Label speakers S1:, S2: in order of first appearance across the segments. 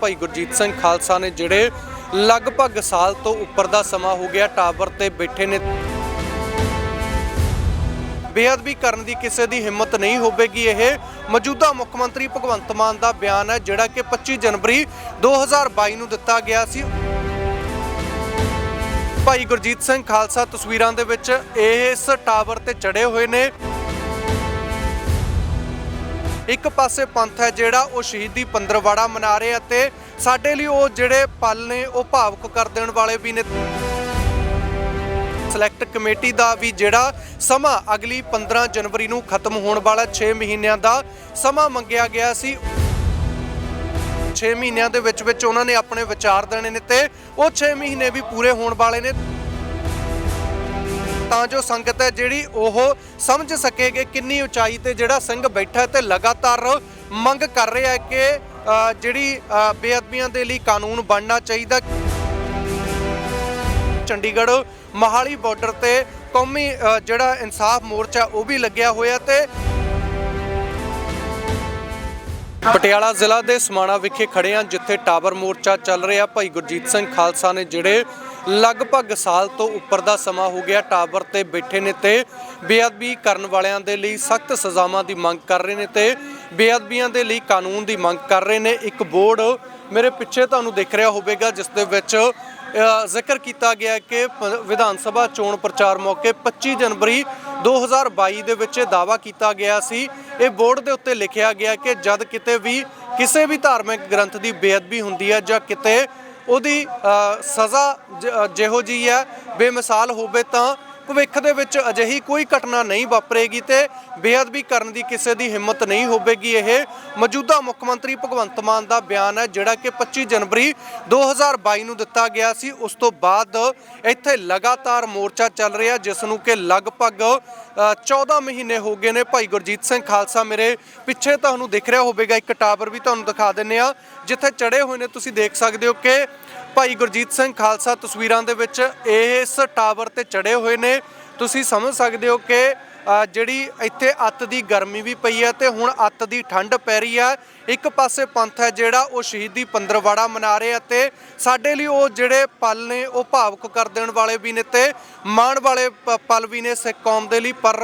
S1: ਭਾਈ ਗੁਰਜੀਤ ਸਿੰਘ ਖਾਲਸਾ ਨੇ ਜਿਹੜੇ ਲਗਭਗ ਸਾਲ ਤੋਂ ਉੱਪਰ ਦਾ ਸਮਾਂ ਹੋ ਗਿਆ ਟਾਵਰ ਤੇ ਬੈਠੇ ਨੇ। ਬੇਅਦਬੀ ਕਰਨ ਦੀ ਕਿਸੇ ਦੀ ਹਿੰਮਤ ਨਹੀਂ ਹੋਵੇਗੀ। ਇਹ ਮੌਜੂਦਾ ਮੁੱਖ ਮੰਤਰੀ ਭਗਵੰਤ ਮਾਨ ਦਾ ਬਿਆਨ ਹੈ, ਜਿਹੜਾ ਕਿ 25 ਜਨਵਰੀ 2022 ਨੂੰ ਦਿੱਤਾ ਗਿਆ ਸੀ। ਭਾਈ ਗੁਰਜੀਤ ਸਿੰਘ ਖਾਲਸਾ ਤਸਵੀਰਾਂ ਦੇ ਵਿੱਚ ਇਸ ਟਾਵਰ ਤੇ ਚੜੇ ਹੋਏ ਨੇ। ਇੱਕ ਪਾਸੇ ਪੰਥ ਹੈ ਜਿਹੜਾ ਉਹ ਸ਼ਹੀਦੀ ਪੰਦਰਵਾੜਾ ਮਨਾ ਰਿਹਾ ਤੇ ਸਾਡੇ ਲਈ ਉਹ ਜਿਹੜੇ ਪਲ ਨੇ ਉਹ ਭਾਵੁਕ ਕਰ ਦੇਣ ਵਾਲੇ ਵੀ ਨੇ। ਸਿਲੈਕਟ ਕਮੇਟੀ ਦਾ ਵੀ ਜਿਹੜਾ ਸਮਾਂ ਅਗਲੀ 15 ਜਨਵਰੀ ਨੂੰ ਖਤਮ ਹੋਣ ਵਾਲਾ 6 ਮਹੀਨਿਆਂ ਦਾ ਸਮਾਂ ਮੰਗਿਆ ਗਿਆ ਸੀ। 6 ਮਹੀਨਿਆਂ ਦੇ ਵਿੱਚ ਵਿੱਚ ਉਹਨਾਂ ਨੇ ਆਪਣੇ ਵਿਚਾਰ ਦੇਣੇ ਨੇ ਤੇ ਉਹ 6 ਮਹੀਨੇ ਵੀ ਪੂਰੇ ਹੋਣ ਵਾਲੇ ਨੇ। ਤਾਂ ਜੋ ਸੰਗਤ ਹੈ ਜਿਹੜੀ ਉਹ ਸਮਝ ਸਕੇਗੇ ਕਿੰਨੀ ਉਚਾਈ ਤੇ ਜਿਹੜਾ ਸਿੰਘ ਬੈਠਾ ਤੇ ਲਗਾਤਾਰ ਮੰਗ ਕਰ ਰਿਹਾ ਹੈ ਕਿ ਜਿਹੜੀ ਬੇਅਦਬੀਆਂ ਦੇ ਲਈ ਕਾਨੂੰਨ ਬਣਨਾ ਚਾਹੀਦਾ। ਚੰਡੀਗੜ੍ਹ ਮਹਾਲੀ ਬਾਰਡਰ ਤੇ ਕੌਮੀ ਜਿਹੜਾ ਇਨਸਾਫ ਮੋਰਚਾ ਉਹ ਵੀ ਲੱਗਿਆ ਹੋਇਆ ਤੇ ਪਟਿਆਲਾ ਜ਼ਿਲ੍ਹਾ ਦੇ ਸਮਾਣਾ ਵਿਖੇ ਖੜੇ ਆ ਜਿੱਥੇ ਟਾਵਰ ਮੋਰਚਾ ਚੱਲ ਰਿਹਾ। ਭਾਈ ਗੁਰਜੀਤ ਸਿੰਘ ਖਾਲਸਾ ਨੇ ਜਿਹੜੇ ਲਗਭਗ ਸਾਲ ਤੋਂ ਉੱਪਰ ਦਾ ਸਮਾਂ ਹੋ ਗਿਆ, ਟਾਵਰ ਤੇ ਬੈਠੇ ਨੇ ਤੇ ਬੇਅਦਬੀ ਕਰਨ ਵਾਲਿਆਂ ਦੇ ਲਈ ਸਖਤ ਸਜ਼ਾਵਾਂ ਦੀ ਮੰਗ ਕਰ ਰਹੇ ਨੇ ਤੇ ਬੇਅਦਬੀਆਂ ਦੇ ਲਈ ਕਾਨੂੰਨ ਦੀ ਮੰਗ ਕਰ ਰਹੇ ਨੇ। ਇੱਕ ਬੋਰਡ ਮੇਰੇ ਪਿੱਛੇ ਤੁਹਾਨੂੰ ਦਿਖ ਰਿਹਾ ਹੋਵੇਗਾ, ਜਿਸ ਦੇ ਵਿੱਚ ਜ਼ਿਕਰ ਕੀਤਾ ਗਿਆ ਕਿ ਪ- ਵਿਧਾਨ ਸਭਾ ਚੋਣ ਪ੍ਰਚਾਰ ਮੌਕੇ 25 ਜਨਵਰੀ 2022 ਦੇ ਵਿੱਚ ਇਹ ਦਾਵਾ ਕੀਤਾ ਗਿਆ ਸੀ। ਇਹ ਬੋਰਡ ਦੇ ਉੱਤੇ ਲਿਖਿਆ ਗਿਆ ਕਿ ਜਦ ਕਿਤੇ ਵੀ ਕਿਸੇ ਵੀ ਧਾਰਮਿਕ ਗ੍ਰੰਥ ਦੀ ਬੇਅਦਬੀ ਹੁੰਦੀ ਹੈ ਜਾਂ ਕਿਤੇ ਉਹਦੀ ਸਜ਼ਾ ਜ- ਜਿਹੋ ਜੀ ਹੈ, ਬੇਮਿਸਾਲ ਹੋਵੇ ਤਾਂ ਭਵਿੱਖ ਦੇ ਵਿੱਚ ਅਜਿਹੀ ਕੋਈ ਘਟਨਾ ਨਹੀਂ ਵਾਪਰੇਗੀ ਤੇ ਬੇਅਦਬੀ ਕਰਨ ਦੀ ਕਿਸੇ ਦੀ ਹਿੰਮਤ ਨਹੀਂ ਹੋਵੇਗੀ। ਇਹ ਮੌਜੂਦਾ ਮੁੱਖ ਮੰਤਰੀ ਭਗਵੰਤ ਮਾਨ ਦਾ ਬਿਆਨ ਹੈ ਜਿਹੜਾ ਕਿ 25 ਜਨਵਰੀ 2022 ਨੂੰ ਦਿੱਤਾ ਗਿਆ ਸੀ। ਉਸ ਤੋਂ ਬਾਅਦ ਇੱਥੇ ਲਗਾਤਾਰ ਮੋਰਚਾ ਚੱਲ ਰਿਹਾ ਜਿਸ ਨੂੰ ਕਿ ਲਗਭਗ ਅ, 14 ਮਹੀਨੇ ਹੋ ਗਏ ਨੇ। ਭਾਈ ਗੁਰਜੀਤ ਸਿੰਘ ਖਾਲਸਾ ਮੇਰੇ ਪਿੱਛੇ ਤੁਹਾਨੂੰ ਦਿਖ ਰਿਹਾ ਹੋਵੇਗਾ ਇੱਕ ਟਾਵਰ ਵੀ ਤੁਹਾਨੂੰ ਦਿਖਾ ਦਿੰਨੇ ਆ ਜਿੱਥੇ ਚੜੇ ਹੋਏ ਨੇ। ਤੁਸੀਂ ਦੇਖ ਸਕਦੇ ਹੋ ਕਿ ਭਾਈ ਗੁਰਜੀਤ ਸਿੰਘ ਖਾਲਸਾ ਤਸਵੀਰਾਂ ਦੇ ਵਿੱਚ ਇਸ ਟਾਵਰ ਤੇ ਚੜੇ ਹੋਏ ਨੇ। ਤੁਸੀਂ ਸਮਝ ਸਕਦੇ ਹੋ ਕਿ ਜਿਹੜੀ ਇੱਥੇ ਅੱਤ ਦੀ ਗਰਮੀ ਵੀ ਪਈ ਹੈ ਤੇ ਹੁਣ ਅੱਤ ਦੀ ਠੰਡ ਪੈ ਰਹੀ ਹੈ। ਇੱਕ ਪਾਸੇ ਪੰਥ ਹੈ ਜਿਹੜਾ ਉਹ ਸ਼ਹੀਦੀ ਪੰਦਰਵਾੜਾ ਮਨਾ ਰਿਹਾ ਤੇ ਸਾਡੇ ਲਈ ਉਹ ਜਿਹੜੇ ਪਲ ਨੇ ਉਹ ਭਾਵੁਕ ਕਰ ਦੇਣ ਵਾਲੇ ਵੀ ਨੇ ਤੇ ਮਾਣ ਵਾਲੇ ਪਲ ਵੀ ਨੇ ਸਿੱਖ ਕੌਮ ਦੇ ਲਈ। ਪਰ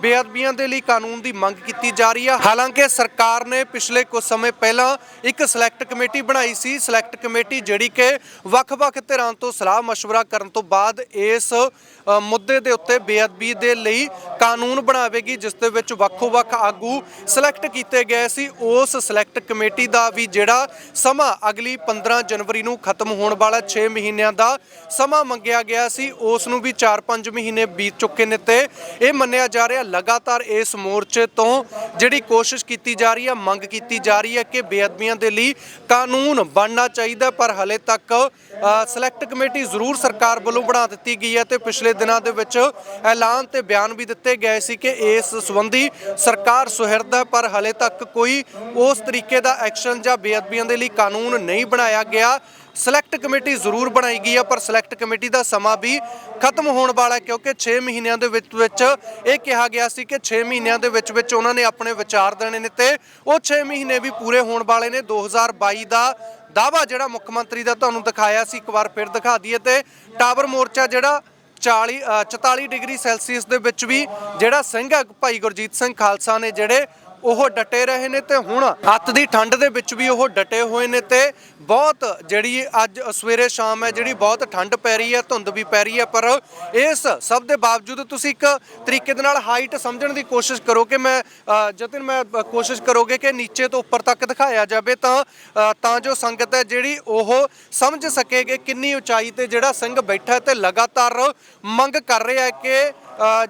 S1: ਬੇਅਦਬੀਆਂ ਦੇ ਲਈ ਕਾਨੂੰਨ ਦੀ ਮੰਗ ਕੀਤੀ ਜਾ ਰਹੀ ਹੈ ਹਾਲਾਂਕਿ ਸਰਕਾਰ ਨੇ ਪਿਛਲੇ ਕੁਝ ਸਮੇਂ ਪਹਿਲਾਂ ਇੱਕ ਸਿਲੈਕਟ ਕਮੇਟੀ ਬਣਾਈ ਸੀ ਸਿਲੈਕਟ ਕਮੇਟੀ ਜਿਹੜੀ ਕਿ ਵੱਖ-ਵੱਖ ਧਿਰਾਂ ਤੋਂ ਸਲਾਹ مشورہ ਕਰਨ ਤੋਂ ਬਾਅਦ ਇਸ ਅ, ਮੁੱਦੇ ਦੇ ਉੱਤੇ ਬੇਅਦਬੀ ਦੇ ਲਈ ਕਾਨੂੰਨ ਬਣਾਵੇਗੀ ਜਿਸ ਦੇ ਵਿੱਚ ਵੱਖੋ-ਵੱਖ ਆਗੂ ਸਿਲੈਕਟ ਕੀਤੇ ਗਏ ਸੀ ਉਸ ਸਿਲੈਕਟ ਕਮੇਟੀ ਦਾ ਵੀ ਜਿਹੜਾ ਸਮਾਂ ਅਗਲੀ 15 ਜਨਵਰੀ ਨੂੰ ਖਤਮ ਹੋਣ ਵਾਲਾ 6 ਮਹੀਨਿਆਂ ਦਾ ਸਮਾਂ ਮੰਗਿਆ ਗਿਆ ਸੀ ਉਸ ਨੂੰ ਵੀ 4-5 ਮਹੀਨੇ ਬੀਤ ਚੁੱਕੇ ਨੇ ਤੇ ਇਹ ਮੰਨਿਆ ਜਾ ਰਿਹਾ ਲਗਾਤਾਰ ਇਸ ਮੋਰਚੇ ਤੋਂ ਜਿਹੜੀ ਕੋਸ਼ਿਸ਼ ਕੀਤੀ ਜਾ ਰਹੀ ਹੈ, ਮੰਗ ਕੀਤੀ ਜਾ ਰਹੀ ਹੈ ਕਿ ਬੇਅਦਬੀਆਂ ਦੇ ਲਈ ਕਾਨੂੰਨ ਬਣਨਾ ਚਾਹੀਦਾ ਪਰ ਹਲੇ ਤੱਕ ਸਿਲੈਕਟ ਕਮੇਟੀ ਜ਼ਰੂਰ ਸਰਕਾਰ ਵੱਲੋਂ ਬਣਾ ਦਿੱਤੀ ਗਈ ਹੈ ਤੇ ਪਿਛਲੇ ਦਿਨਾਂ ਦੇ ਵਿੱਚ ਐਲਾਨ ਤੇ ਬਿਆਨ ਵੀ ਦਿੱਤੇ ਗਏ ਸੀ ਕਿ ਇਸ ਸੰਬੰਧੀ ਸਰਕਾਰ ਸੁਹਿਰਦ ਹੈ, ਪਰ ਹਲੇ ਤੱਕ ਕੋਈ ਉਸ ਤਰੀਕੇ ਦਾ ਐਕਸ਼ਨ ਜਾਂ ਬੇਅਦਬੀਆਂ ਦੇ ਲਈ ਕਾਨੂੰਨ ਨਹੀਂ ਬਣਾਇਆ ਗਿਆ। ਸਿਲੈਕਟ ਕਮੇਟੀ ਜ਼ਰੂਰ ਬਣਾਈ ਗਈ ਹੈ ਪਰ ਸਿਲੈਕਟ ਕਮੇਟੀ ਦਾ ਸਮਾਂ ਵੀ ਖਤਮ ਹੋਣ ਵਾਲਾ ਹੈ ਕਿਉਂਕਿ 6 ਮਹੀਨਿਆਂ ਦੇ ਵਿੱਚ ਵਿੱਚ ਇਹ ਕਿਹਾ ਗਿਆ ਸੀ ਕਿ 6 ਮਹੀਨਿਆਂ ਦੇ ਵਿੱਚ ਵਿੱਚ ਉਹਨਾਂ ਨੇ ਆਪਣੇ ਵਿਚਾਰ ਦੇਣੇ ਨੇ ਤੇ ਉਹ 6 ਮਹੀਨੇ ਵੀ ਪੂਰੇ ਹੋਣ ਵਾਲੇ ਨੇ। 2022 ਦਾ ਦਾਵਾ ਜਿਹੜਾ ਮੁੱਖ ਮੰਤਰੀ ਦਾ ਤੁਹਾਨੂੰ ਦਿਖਾਇਆ ਸੀ ਇੱਕ ਵਾਰ ਫਿਰ ਦਿਖਾ ਦਈਏ ਤੇ ਟਾਵਰ ਮੋਰਚਾ ਜਿਹੜਾ 40 ਅ, 44 ਡਿਗਰੀ ਸੈਲਸੀਅਸ ਦੇ ਵਿੱਚ ਵੀ ਜਿਹੜਾ ਸਿੰਘ ਹੈ ਭਾਈ ਗੁਰਜੀਤ ਸਿੰਘ ਖਾਲਸਾ ਨੇ ਜਿਹੜੇ ਉਹ ਡਟੇ ਰਹੇ ਨੇ ਤੇ ਹੁਣ ਅੱਤ ਦੀ ਠੰਡ ਦੇ ਵਿੱਚ ਵੀ ਉਹ ਡਟੇ ਹੋਏ ਨੇ ਤੇ ਬਹੁਤ ਜਿਹੜੀ ਅੱਜ ਸਵੇਰੇ ਸ਼ਾਮ ਹੈ ਜਿਹੜੀ ਬਹੁਤ ਠੰਡ ਪੈ ਰਹੀ ਹੈ ਧੁੰਦ ਵੀ ਪੈ ਰਹੀ ਹੈ ਪਰ ਇਸ ਸਭ ਦੇ ਬਾਵਜੂਦ ਤੁਸੀਂ ਇੱਕ ਤਰੀਕੇ ਦੇ ਨਾਲ ਹਾਈਟ ਸਮਝਣ ਦੀ ਕੋਸ਼ਿਸ਼ ਕਰੋ ਕਿ ਮੈਂ ਅ, ਜਤਨ ਮੈਂ ਕੋਸ਼ਿਸ਼ ਕਰੋਗੇ ਕਿ ਨੀਚੇ ਤੋਂ ਉੱਪਰ ਤੱਕ ਦਿਖਾਇਆ ਜਾਵੇ ਤਾਂ ਤਾਂ ਜੋ ਸੰਗਤ ਹੈ ਜਿਹੜੀ ਉਹ ਸਮਝ ਸਕੇਗੇ ਕਿੰਨੀ ਉਚਾਈ ਤੇ ਜਿਹੜਾ ਸਿੰਘ ਬੈਠਾ ਹੈ ਤੇ ਲਗਾਤਾਰ ਮੰਗ ਕਰ ਰਿਹਾ ਹੈ ਕਿ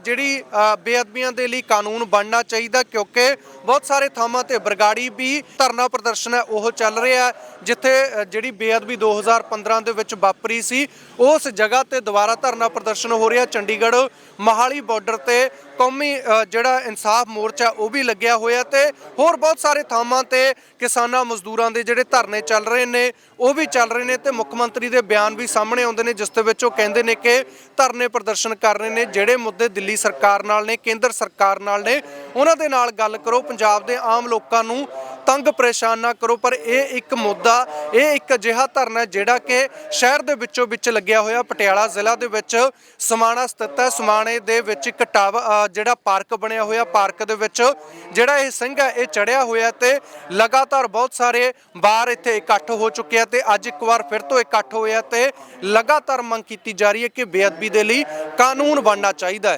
S1: ਜਿਹੜੀ ਬੇਅਦਬੀਆਂ ਦੇ ਲਈ ਕਾਨੂੰਨ ਬਣਨਾ ਚਾਹੀਦਾ ਕਿਉਂਕਿ ਬਹੁਤ ਸਾਰੇ ਥਾਵਾਂ ਤੇ ਬਰਗਾੜੀ ਵੀ ਧਰਨਾ ਪ੍ਰਦਰਸ਼ਨ ਹੈ, ਉਹ ਚੱਲ ਰਿਹਾ ਜਿੱਥੇ ਜਿਹੜੀ ਬੇਅਦਬੀ 2015 ਦੇ ਵਿੱਚ ਵਾਪਰੀ ਸੀ, ਉਸ ਜਗ੍ਹਾ ਤੇ ਦੁਬਾਰਾ ਧਰਨਾ ਪ੍ਰਦਰਸ਼ਨ ਹੋ ਰਿਹਾ ਚੰਡੀਗੜ੍ਹ ਮਹਾਲੀ ਬਾਰਡਰ ਤੇ ਕੌਮੀ ਜਿਹੜਾ ਇਨਸਾਫ ਮੋਰਚਾ ਉਹ ਵੀ ਲੱਗਿਆ ਹੋਇਆ ਤੇ ਹੋਰ ਬਹੁਤ ਸਾਰੇ ਥਾਵਾਂ ਤੇ ਕਿਸਾਨਾਂ, ਮਜ਼ਦੂਰਾਂ ਦੇ ਜਿਹੜੇ ਧਰਨੇ ਚੱਲ ਰਹੇ ਨੇ, ਉਹ ਵੀ ਚੱਲ ਰਹੇ ਨੇ ਤੇ ਮੁੱਖ ਮੰਤਰੀ ਦੇ ਬਿਆਨ ਵੀ ਸਾਹਮਣੇ ਆਉਂਦੇ ਨੇ, ਜਿਸ ਦੇ ਵਿੱਚ ਉਹ ਕਹਿੰਦੇ ਨੇ ਕਿ ਧਰਨੇ ਪ੍ਰਦਰਸ਼ਨ ਕਰ ਰਹੇ ਨੇ, ਜਿਹੜੇ ਮੁੱਦੇ ਦਿੱਲੀ ਸਰਕਾਰ ਨਾਲ ਨੇ, ਕੇਂਦਰ ਸਰਕਾਰ ਨਾਲ ਨੇ, ਉਹਨਾਂ ਦੇ ਨਾਲ ਗੱਲ ਕਰੋ, ਪੰਜਾਬ ਦੇ ਆਮ ਲੋਕਾਂ ਨੂੰ ਤੰਗ ਪਰੇਸ਼ਾਨ ਨਾ ਕਰੋ, ਪਰ ਇਹ ਇੱਕ ਮੁੱਦਾ, ਇਹ ਇੱਕ ਅਜਿਹਾ ਧਰਨਾ ਜਿਹੜਾ ਕਿ ਸ਼ਹਿਰ ਦੇ ਵਿੱਚੋਂ ਵਿੱਚ ਲੱਗਿਆ ਹੋਇਆ, ਪਟਿਆਲਾ ਜ਼ਿਲ੍ਹਾ ਦੇ ਵਿੱਚ ਸਮਾਣਾ ਸਥਿਤ ਹੈ, ਸਮਾਣੇ ਦੇ ਵਿੱਚ ਇੱਕ ਟਾਵਰ ਜਿਹੜਾ ਪਾਰਕ ਬਣਿਆ ਹੋਇਆ, ਪਾਰਕ ਦੇ ਵਿੱਚ ਜਿਹੜਾ ਇਹ ਸਿੰਘ ਹੈ, ਇਹ ਚੜਿਆ ਹੋਇਆ ਤੇ ਲਗਾਤਾਰ ਬਹੁਤ ਸਾਰੇ ਬਾਹਰ ਇੱਥੇ ਇਕੱਠ ਹੋ ਚੁੱਕਿਆ ਤੇ ਅੱਜ ਇੱਕ ਵਾਰ ਫਿਰ ਤੋਂ ਇਕੱਠ ਹੋਇਆ ਤੇ ਲਗਾਤਾਰ ਮੰਗ ਕੀਤੀ ਜਾ ਰਹੀ ਹੈ ਕਿ ਬੇਅਦਬੀ ਦੇ ਲਈ ਕਾਨੂੰਨ ਬਣਨਾ ਚਾਹੀਦਾ ਹੈ।